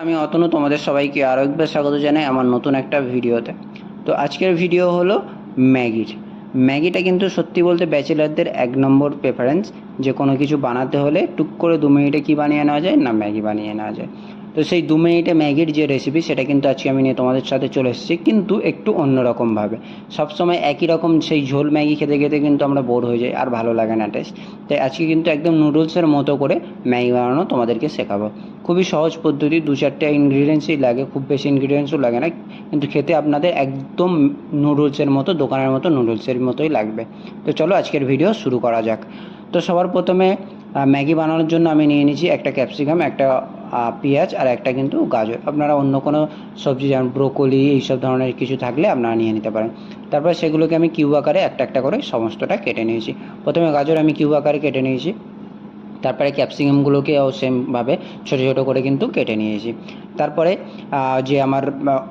আমি অতনু তোমাদের সবাইকে আরও একবার স্বাগত জানাই আমার নতুন একটা ভিডিওতে। তো আজকের ভিডিও হলো ম্যাগির। ম্যাগিটা কিন্তু সত্যি বলতে ব্যাচেলারদের এক নম্বর প্রেফারেন্স যে কোনো কিছু বানাতে হলে টুক করে দু মিনিটে কি বানিয়ে নেওয়া যায় না ম্যাগি বানিয়ে নেওয়া যায়। তো সেই দু মিনিটে ম্যাগির যে রেসিপি সেটা কিন্তু আজকে আমি নিয়ে তোমাদের সাথে চলে এসেছি, কিন্তু একটু অন্যরকমভাবে। সবসময় একই রকম সেই ঝোল ম্যাগি খেতে খেতে কিন্তু আমরা বোর হয়ে যাই আর ভালো লাগে না টেস্ট তাই আজকে কিন্তু একদম নুডলসের মতো করে ম্যাগি বানানো তোমাদেরকে শেখাবো। খুবই সহজ পদ্ধতি, দু চারটে ইনগ্রিডিয়েন্টসই লাগে, খুব বেশি ইনগ্রিডিয়েন্টসও লাগে না, কিন্তু খেতে আপনাদের একদম নুডলসের মতো, দোকানের মতো নুডলসের মতোই লাগবে। তো চলো আজকের ভিডিও শুরু করা যাক। তো সবার প্রথমে ম্যাগি বানানোর জন্য আমি নিয়ে নিয়েছি একটা ক্যাপসিকাম একটা পেঁয়াজ আর একটা কিন্তু গাজর। আপনারা অন্য কোনো সবজি, যেমন ব্রোকলি, এইসব ধরনের কিছু থাকলে আপনারা নিয়ে নিতে পারেন। তারপর সেগুলোকে আমি কিউ আকারে একটা একটা করে সমস্তটা কেটে নিয়েছি। প্রথমে গাজর আমি কিউ আকারে কেটে নিয়েছি। তারপরে ক্যাপসিকামগুলোকেও সেমভাবে ছোটো ছোটো করে কিন্তু কেটে নিয়েছি। তারপরে যে আমার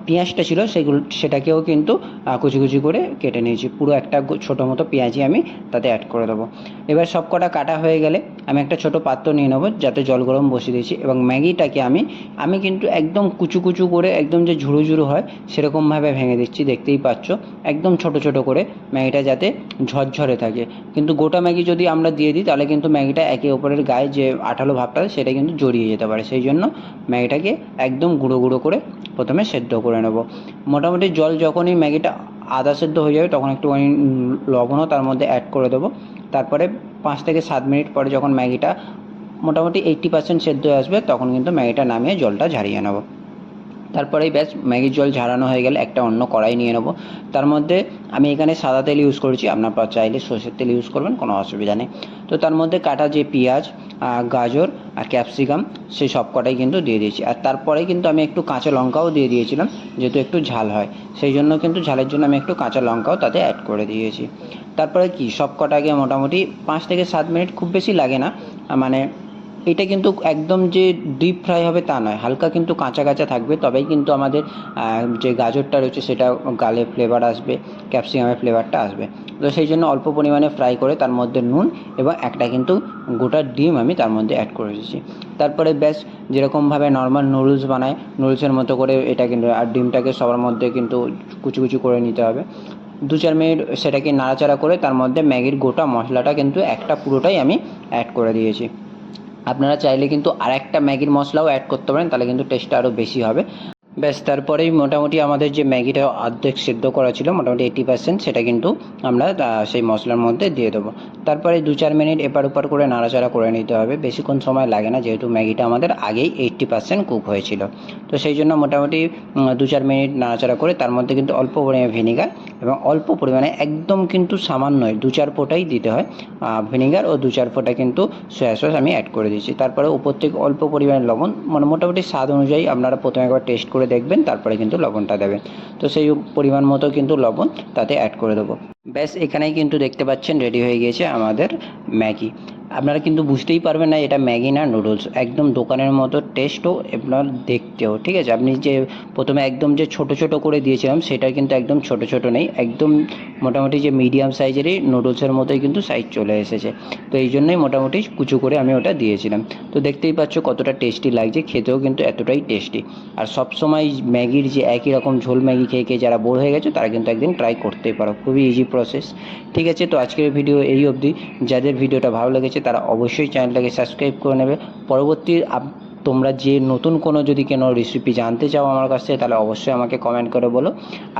পেঁয়াজটা ছিল সেগুলো, সেটাকেও কিন্তু কুচি কুচি করে কেটে নিয়েছি। পুরো একটা ছোটো মতো পেঁয়াজি আমি তাতে অ্যাড করে দেবো। এবার সব কটা কাটা হয়ে গেলে আমি একটা ছোটো পাত্র নিয়ে নেব, যাতে জল গরম বসিয়ে দিয়েছি এবং ম্যাগিটাকে আমি আমি কিন্তু একদম কুচু কুচু করে, একদম যে ঝুড়ো ঝুড়ো হয়, সেরকমভাবে ভেঙে দিচ্ছি, দেখতেই পাচ্ছ। একদম ছোট ছোট করে ম্যাগিটা যাতে ঝরঝরে থাকে। কিন্তু গোটা ম্যাগি যদি আমরা দিয়ে দিই, তাহলে কিন্তু ম্যাগিটা একে অপরের গায়ে যে আঠালো ভাবটা, সেটা কিন্তু জড়িয়ে যেতে পারে। সেই জন্য ম্যাগিটাকে একদম গুঁড়ো গুঁড়ো করে প্রথমে সেদ্ধ করে নেব। মোটামুটি জল যখনই ম্যাগিটা আদা সেদ্ধ হয়ে যাবে তখন একটুখানি লবণও তার মধ্যে অ্যাড করে দেবো। তারপরে পাঁচ থেকে সাত মিনিট পরে যখন ম্যাগিটা মোটামুটি এইট্টি পার্সেন্ট সেদ্ধ হয়ে আসবে তখন কিন্তু ম্যাগিটা নামিয়ে জলটা ঝারিয়ে নেব। তারপরেই ব্যাস, ম্যাগির জল ঝাড়ানো হয়ে গেলে একটা অন্য কড়াই নিয়ে নেব। তার মধ্যে আমি এখানে সাদা তেল ইউজ করেছি, আপনার চাইলে সর্ষের তেল ইউজ করবেন, কোনো অসুবিধা নেই। তো তার মধ্যে কাটা যে পেঁয়াজ গাজর আর ক্যাপসিকাম সেই সব কটাই কিন্তু দিয়ে দিয়েছি। আর তারপরে কিন্তু আমি একটু কাঁচা লঙ্কাও দিয়ে দিয়েছিলাম, যেহেতু একটু ঝাল হয়। সেই জন্য কিন্তু ঝালের জন্য আমি একটু কাঁচা লঙ্কাও তাতে অ্যাড করে দিয়েছি। তারপরে কি, সব কটাকে মোটামুটি পাঁচ থেকে সাত মিনিট খুব বেশি লাগে না। মানে এটা কিন্তু একদম যে ডিপ ফ্রাই হবে তা নয়। হালকা কিন্তু কাঁচা কাঁচা থাকবে, তবেই কিন্তু আমাদের যে গাজরটা রয়েছে সেটা গালে ফ্লেভার আসবে ক্যাপসিকামের ফ্লেভারটা আসবে। তো সেই জন্য অল্প পরিমাণে ফ্রাই করে তার মধ্যে নুন এবং একটা কিন্তু গোটা ডিম আমি তার মধ্যে অ্যাড করে দিয়েছি। তারপরে ব্যাস, যেরকমভাবে নর্মাল নুডলস বানায় নুডলসের মতো করে এটা কিন্তু, আর ডিমটাকে সবার মধ্যে কিন্তু কুচি কুচি করে নিতে হবে। দু চার মিনিট সেটাকে নাড়াচাড়া করে তার মধ্যে ম্যাগির গোটা মশলাটা কিন্তু একটা পুরোটাই আমি অ্যাড করে দিয়েছি। আপনারা চাইলে কিন্তু আর একটা ম্যাগির মশলাও অ্যাড করতে পারেন, তাহলে কিন্তু টেস্টটা আরও বেশি হবে। ব্যাস, তারপরেই মোটামুটি আমাদের যে ম্যাগিটা অর্ধেক সেদ্ধ করা ছিল, মোটামুটি এইটি পার্সেন্ট সেটা কিন্তু আমরা সেই মশলার মধ্যে দিয়ে দেবো। তারপরে দু চার মিনিট এপার ওপার করে নাড়াচাড়া করে নিতে হবে। বেশিক্ষণ সময় লাগে না, যেহেতু ম্যাগিটা আমাদের আগেই এইট্টি পার্সেন্ট কুক হয়েছিল। তো সেই জন্য মোটামুটি দু চার মিনিট নাড়াচাড়া করে, তার মধ্যে কিন্তু অল্প পরিমাণে ভিনিগার এবং অল্প পরিমাণে একদম কিন্তু সামান্যই দু চার ফোঁটাই দিতে হয়। ভিনিগার ও দু চার ফোঁটা কিন্তু সয়া সস আমি অ্যাড করে দিয়েছি তারপরে উপর থেকে অল্প পরিমাণে লবণ মানে মোটামুটি স্বাদ অনুযায়ী আপনারা প্রথমে একবার টেস্ট করে দেখবেন, তারপরে কিন্তু লবণটা দেবেন। তো সেই পরিমাণ মতো কিন্তু লবণ তাতে অ্যাড করে দেবো। ব্যাস, এখানেই কিন্তু দেখতে পাচ্ছেন রেডি হয়ে গিয়েছে আমাদের ম্যাগি। আপনারা কিন্তু বুঝতেই পারবেন না এটা ম্যাগি না নুডলস। একদম দোকানের মতো টেস্টও আপনার দেখতেও, ঠিক আছে? আপনি যে প্রথমে একদম যে ছোট ছোট করে দিয়েছিলাম, সেটা কিন্তু একদম ছোট ছোট নেই। একদম মোটামুটি যে মিডিয়াম সাইজেরই নুডলসের মতোই কিন্তু সাইজ চলে এসেছে। তো এই জন্যই মোটামুটি কুচু করে আমি ওটা দিয়েছিলাম। তো দেখতেই পাচ্ছ কতটা টেস্টি লাগছে, খেতেও কিন্তু এতটাই টেস্টি আর সবসময় ম্যাগির যে একই রকম ঝোল ম্যাগি খেয়ে খেয়ে যারা বোর হয়ে গেছে, তারা কিন্তু একদিন ট্রাই করতেই পারো। খুবই ইজি প্রসেস ঠিক আছে? তো আজকের ভিডিও এই অবধি। যাদের ভিডিওটা ভালো লেগেছে তারা অবশ্যই চ্যানেলটাকে সাবস্ক্রাইব করে নেবে। পরবর্তী তোমরা যে নতুন কোনো যদি কোনো রেসিপি জানতে চাও আমার কাছ থেকে, তাহলে অবশ্যই আমাকে কমেন্ট করে বলো।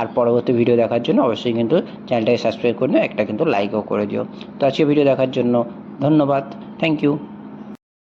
আর পরবর্তী ভিডিও দেখার জন্য অবশ্যই কিন্তু চ্যানেলটাকে সাবস্ক্রাইব করে নিও, একটা কিন্তু লাইকও করে দিও। তো আজকে ভিডিও দেখার জন্য ধন্যবাদ। Thank you